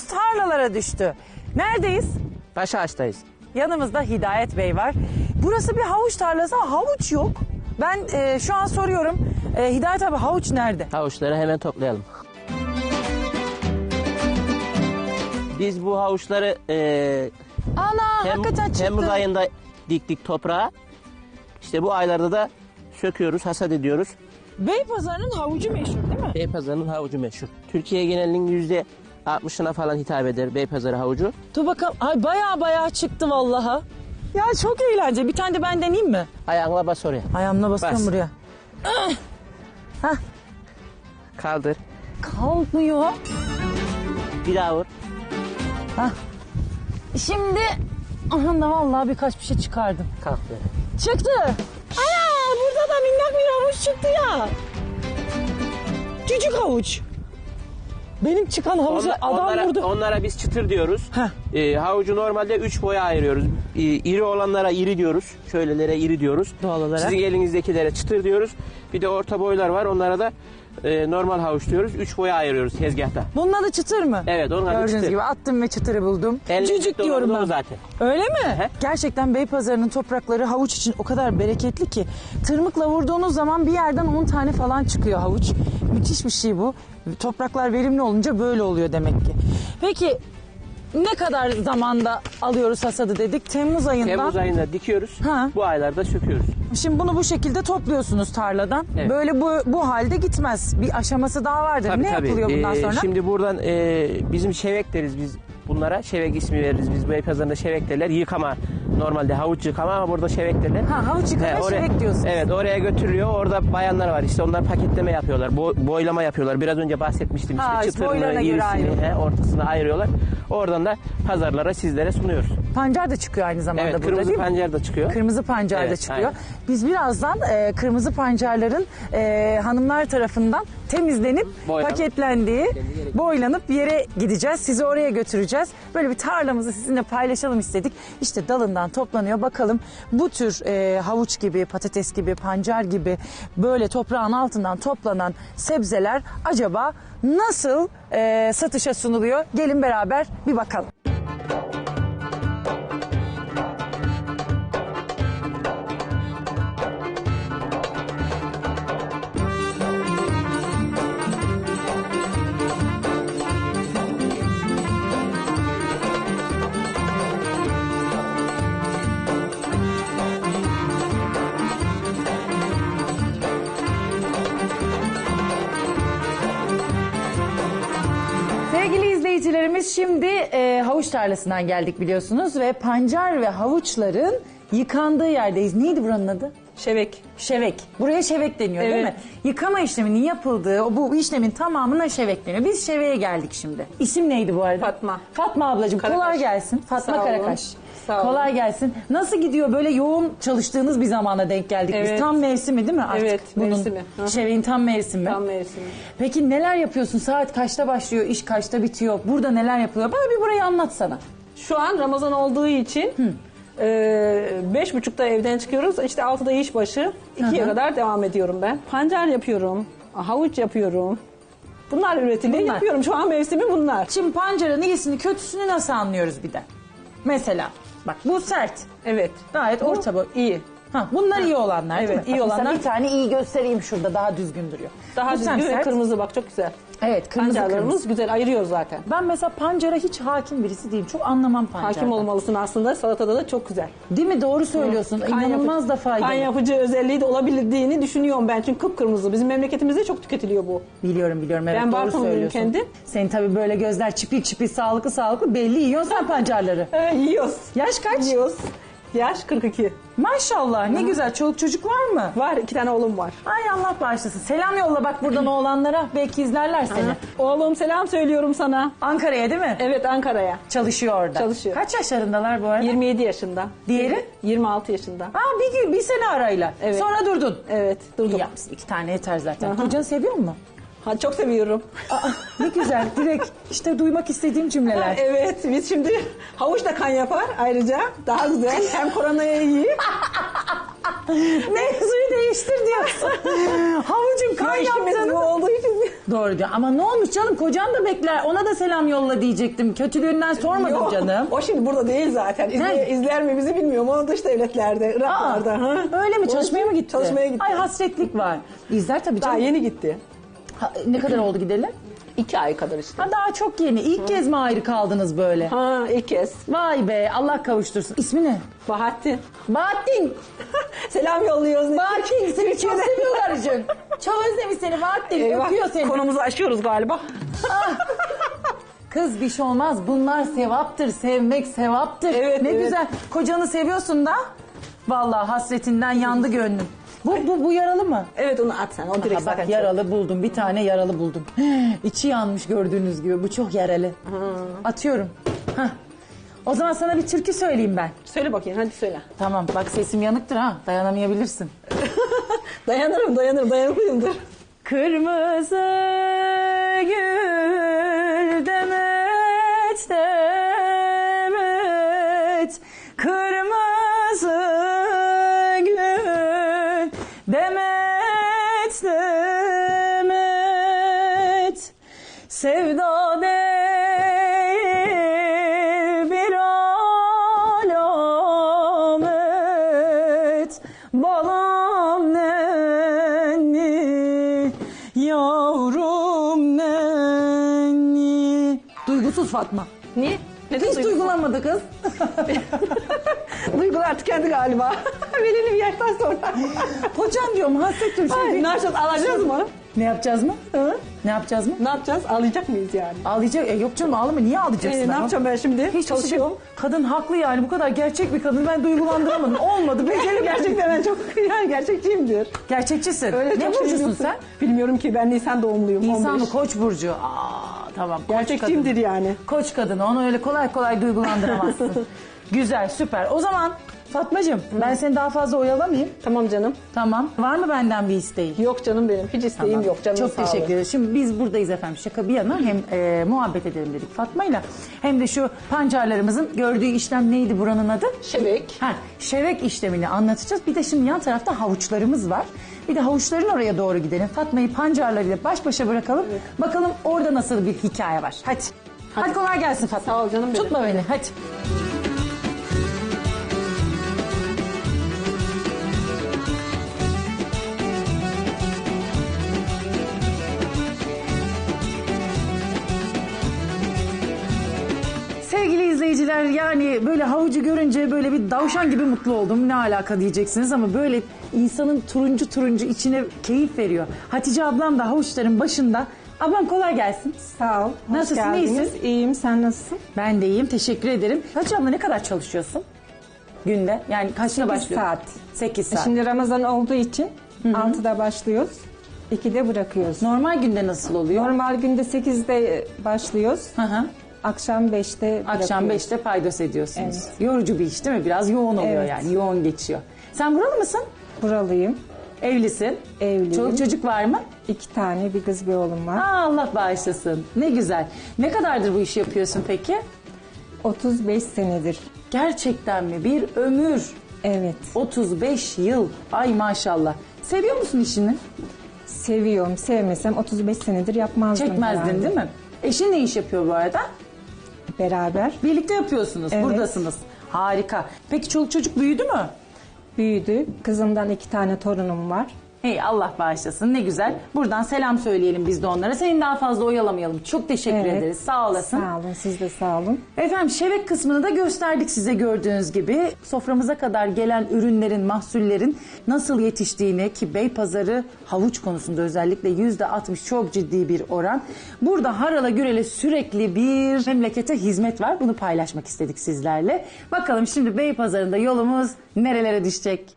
Yolumuz tarlalara düştü. Neredeyiz? Başağaç'tayız. Yanımızda Hidayet Bey var. Burası bir havuç tarlası ama havuç yok. Ben e, şu an soruyorum. E, Hidayet abi havuç nerede? Havuçları hemen toplayalım. Biz bu havuçları e, Ana Tem- hakikaten çıktı. Temmuz ayında diktik toprağa. İşte bu aylarda da söküyoruz, hasat ediyoruz. Beypazarı'nın havucu meşhur değil mi? Beypazarı'nın havucu meşhur. Türkiye genelinin yüzde 60'ına falan hitap eder Beypazarı havucu. Dur bakalım. Ay baya baya çıktı vallaha. Ya çok eğlenceli. Bir tane de ben deneyeyim mi? Ayağınla bas oraya. Ayağımla basıyorum Bas. buraya. Kaldır. Kalkmıyor. Bir daha vur. Şimdi aha da vallahi birkaç bir şey çıkardım. Kalk böyle. Çıktı. Ana burada da minnak bir havuç çıktı ya. Küçük havuç. Benim çıkan havucu Onlar- adam onlara, vurdu. onlara biz çıtır diyoruz. Heh. Ee, havucu normalde üç boya ayırıyoruz. Ee, iri olanlara iri diyoruz. Şöylelere iri diyoruz. Doğal olarak. Sizin elinizdekilere çıtır diyoruz. Bir de orta boylar var. Onlara da e, normal havuç diyoruz. Üç boya ayırıyoruz tezgahta. Bunun adı çıtır mı? Evet onun adı Gördüğünüz çıtır. gibi attım ve çıtırı buldum. Cücük diyorum ben. zaten. Öyle mi? He. Gerçekten Beypazarı'nın toprakları havuç için o kadar bereketli ki tırmıkla vurduğunuz zaman bir yerden 10 tane falan çıkıyor havuç. Müthiş bir şey bu. Topraklar verimli olunca böyle oluyor demek ki. Peki ne kadar zamanda alıyoruz hasadı dedik? Temmuz ayından. Temmuz ayında dikiyoruz. Ha. Bu aylarda söküyoruz. Şimdi bunu bu şekilde topluyorsunuz tarladan. Evet. Böyle bu bu halde gitmez. Bir aşaması daha vardır. ne yapılıyor bundan Ee, sonra? Şimdi buradan e, bizim şevek deriz biz bunlara. Şevek ismi veririz biz. Bu Beypazarı'nda şevek derler. Yıkama. Normalde havuç yıkama ama burada şevek derler. Ha, havuç yıkama, He, oraya- şevek diyorsunuz. Evet oraya götürülüyor. Orada bayanlar var işte onlar paketleme yapıyorlar. Bo- boylama yapıyorlar. Biraz önce bahsetmiştim işte Ha, çıtırını, irisini, he, ortasını ayırıyorlar. Oradan da pazarlara sizlere sunuyoruz. Pancar da çıkıyor aynı zamanda Evet burada kırmızı değil mi? pancar da çıkıyor. Kırmızı pancar da Evet, çıkıyor. aynen. Biz birazdan e, kırmızı pancarların e, hanımlar tarafından temizlenip Boylanıp- paketlendiği, boylanıp yere gideceğiz. Sizi oraya götüreceğiz. Böyle bir tarlamızı sizinle paylaşalım istedik. İşte dalından toplanıyor. Bakalım bu tür e, havuç gibi, patates gibi, pancar gibi böyle toprağın altından toplanan sebzeler acaba nasıl e, satışa sunuluyor? Gelin beraber bir bakalım. Şimdi e, havuç tarlasından geldik biliyorsunuz ve pancar ve havuçların yıkandığı yerdeyiz. Neydi buranın adı? Şevek. Şevek. Buraya şevek deniyor değil Evet. mi? Yıkama işleminin yapıldığı o bu işlemin tamamına şevek deniyor. Biz şeveğe geldik şimdi. İsim neydi bu arada? Fatma. Fatma ablacığım Karakaş. kolay gelsin. Fatma Sağ olun. Karakaş. Sağ olun. Kolay gelsin. Nasıl gidiyor böyle yoğun çalıştığınız bir zamana denk geldik biz. Evet. Tam mevsimi değil mi artık? Evet, bunun mevsimi. Hı hı. Şeveğin tam mevsimi. Tam mevsimi. Peki neler yapıyorsun? Saat kaçta başlıyor? iş kaçta bitiyor? Burada neler yapılıyor? Bana bir burayı anlatsana. Şu an Ramazan olduğu için e, beş buçukta evden çıkıyoruz. İşte altıda iş başı. ikiye kadar devam ediyorum ben. Pancar yapıyorum. Havuç yapıyorum. Bunlar üretiliyor. Bunlar. Yapıyorum. Şu an mevsimi bunlar. Şimdi pancarın iyisini kötüsünü nasıl anlıyoruz bir de? Mesela bak bu sert. Evet. Gayet orta boy. iyi. Ha, bunlar iyi olanlar değil Evet, mi? iyi Bak mesela olanlar. Bir tane iyi göstereyim şurada daha düzgün duruyor. Daha Bu düzgün ve sert. kırmızı bak çok güzel. Evet kırmızı Pancarlarımız kırmızı. güzel ayırıyor zaten. Ben mesela pancara hiç hakim birisi değilim. Çok anlamam pancardan. Hakim olmalısın aslında. Salatada da çok güzel. Değil mi? Doğru söylüyorsun. Kan İnanılmaz yapı- da faydalı. Kan yapıcı özelliği de olabildiğini düşünüyorum ben. Çünkü kıpkırmızı. Bizim memleketimizde çok tüketiliyor bu. Biliyorum biliyorum evet Ben doğru Bartınlıyım söylüyorsun. kendim. Senin tabii böyle gözler çipil çipil sağlıklı sağlıklı belli yiyorsun sen pancarları. Evet yiyoruz. Yaş kaç? Yiyoruz. Yaş 42. Maşallah ne güzel çoluk çocuk var mı? Var iki tane oğlum var. Ay Allah bağışlasın. Selam yolla bak buradan oğlanlara. Belki izlerler seni. Oğlum selam söylüyorum sana. Ankara'ya değil mi? Evet Ankara'ya. Çalışıyor orada. Çalışıyor. Kaç yaşlarındalar bu arada? 27 yaşında. Diğeri? 26 yaşında. Aa bir gün bir sene arayla. Evet. Sonra durdun. Evet durdum. İyi yapmışsın. İki tane yeter zaten. Kocanı seviyor mu? Ha, çok seviyorum. Aa, ne güzel. Direkt işte duymak istediğim cümleler. evet biz şimdi havuç da kan yapar ayrıca. Daha güzel. Hem koronaya iyi. Mevzuyu değiştir diyorsun. Havucun kan İşimiz yaptığını. bu olduğu için. Doğru diyor. Ama ne olmuş canım kocam da bekler. Ona da selam yolla diyecektim. Kötülüğünden sormadım Yok, canım. O şimdi burada değil zaten. İzle, Ne? izler mi bizi bilmiyorum. O dış devletlerde, Aa, Iraklarda. ha? öyle mi? Çalışmaya mı gitti? Çalışmaya gitti. Ay hasretlik var. İzler tabii Daha canım. yeni gitti. Ha, ne kadar oldu gidelim? İki ay kadar işte. Ha, daha çok yeni. İlk kez mi ayrı kaldınız böyle? Ha ilk kez. Vay be Allah kavuştursun. İsmi ne? Bahattin. Bahattin. Selam yolluyoruz. Bahattin seni çok seviyor karıcığım. Çok özlemiş seni Bahattin. Eyvah, Öpüyor seni. Konumuzu aşıyoruz galiba. Kız bir şey olmaz. Bunlar sevaptır. Sevmek sevaptır. Evet, ne evet. güzel. Kocanı seviyorsun da. Vallahi hasretinden yandı gönlüm. Bu, bu, bu yaralı mı? Evet onu at sen. O direkt Ha, zaten bak çok- yaralı buldum. Bir tane yaralı buldum. İçi yanmış gördüğünüz gibi. Bu çok yaralı. Atıyorum. Hah. O zaman sana bir türkü söyleyeyim ben. Söyle bakayım hadi söyle. Tamam bak sesim yanıktır ha. Dayanamayabilirsin. Dayanırım dayanırım dayanıklıyımdır. Kırmızı gül demet Duygusuz Fatma. Niye? Neden Hiç duygusuz? duygulanmadı kız. Duygular tükendi galiba. Belirli bir yaştan sonra. Hocam diyorum hasretim şimdi. ne yapacağız? Alacağız mı? Ne yapacağız mı? Hı? Ne yapacağız mı? Ne yapacağız? Ağlayacak mıyız yani? Ağlayacak. E, yok canım ağlama. Niye ağlayacaksın? Ee, ne ama? yapacağım ben şimdi? Hiç Çalışıyorum. Kadın haklı yani. Bu kadar gerçek bir kadın. Ben duygulandıramadım. Olmadı. Beceremedim. Gerçekten ben çok yani gerçekçiyimdir. Gerçekçisin. Öyle ne çok burcusun biliyorsun. sen? Bilmiyorum ki ben Nisan doğumluyum. 15. mı? Koç burcu. Aa, tamam. Koç Gerçekçiyimdir yani. Koç kadını. Onu öyle kolay kolay duygulandıramazsın. Güzel, süper. O zaman Fatmacığım ben seni daha fazla oyalamayayım. Tamam canım. Tamam. Var mı benden bir isteğin? Yok canım benim. Hiç isteğim Tamam. yok canım. Çok teşekkür ederiz. Şimdi biz buradayız efendim şaka bir yana hem e, muhabbet edelim dedik Fatma'yla. Hem de şu pancarlarımızın gördüğü işlem neydi buranın adı? Şebek. Ha, şevek işlemini anlatacağız. Bir de şimdi yan tarafta havuçlarımız var. Bir de havuçların oraya doğru gidelim. Fatma'yı pancarlarıyla baş başa bırakalım. Bakalım orada nasıl bir hikaye var. Hadi. Hadi, kolay gelsin Fatma. Sağ ol canım benim. Tutma beni hadi. Sevgili izleyiciler yani böyle havucu görünce böyle bir davşan gibi mutlu oldum. Ne alaka diyeceksiniz ama böyle insanın turuncu turuncu içine keyif veriyor. Hatice ablam da havuçların başında. Ablam kolay gelsin. Sağ ol. hoş Nasılsın, geldiniz. iyisin? İyiyim, sen nasılsın? Ben de iyiyim teşekkür ederim. Hatice abla ne kadar çalışıyorsun günde? Yani kaçta başlıyor? saat. 8 saat. Şimdi Ramazan olduğu için 6'da başlıyoruz. 2'de bırakıyoruz. Normal günde nasıl oluyor? Normal günde 8'de başlıyoruz. Hı hı. Akşam 5'te Akşam bırakıyoruz. 5'te paydos ediyorsunuz. Evet. Yorucu bir iş değil mi? Biraz yoğun oluyor Evet. yani yoğun geçiyor. Sen buralı mısın? Buralıyım. Evlisin. Evliyim. Çoluk çocuk var mı? İki tane bir kız bir oğlum var. Aa, Allah bağışlasın. Ne güzel. Ne kadardır bu işi yapıyorsun peki? 35 senedir. Gerçekten mi? Bir ömür. Evet. 35 yıl. Ay maşallah. Seviyor musun işini? Seviyorum. Sevmesem 35 senedir yapmazdım. Çekmezdin herhalde. değil mi? Eşin ne iş yapıyor bu arada? Beraber. Birlikte yapıyorsunuz. Evet. Buradasınız. Harika. Peki çoluk çocuk büyüdü mü? Büyüdü. Kızımdan iki tane torunum var. Hey Allah bağışlasın ne güzel. Buradan selam söyleyelim biz de onlara. Seni daha fazla oyalamayalım. Çok teşekkür Evet. ederiz. Sağ olasın. Sağ olun. Siz de sağ olun. Efendim şebek kısmını da gösterdik size gördüğünüz gibi. Soframıza kadar gelen ürünlerin, mahsullerin nasıl yetiştiğini ki Beypazarı havuç konusunda özellikle yüzde 60 çok ciddi bir oran. Burada harala gürele sürekli bir memlekete hizmet var. Bunu paylaşmak istedik sizlerle. Bakalım şimdi Beypazarı'nda yolumuz nerelere düşecek?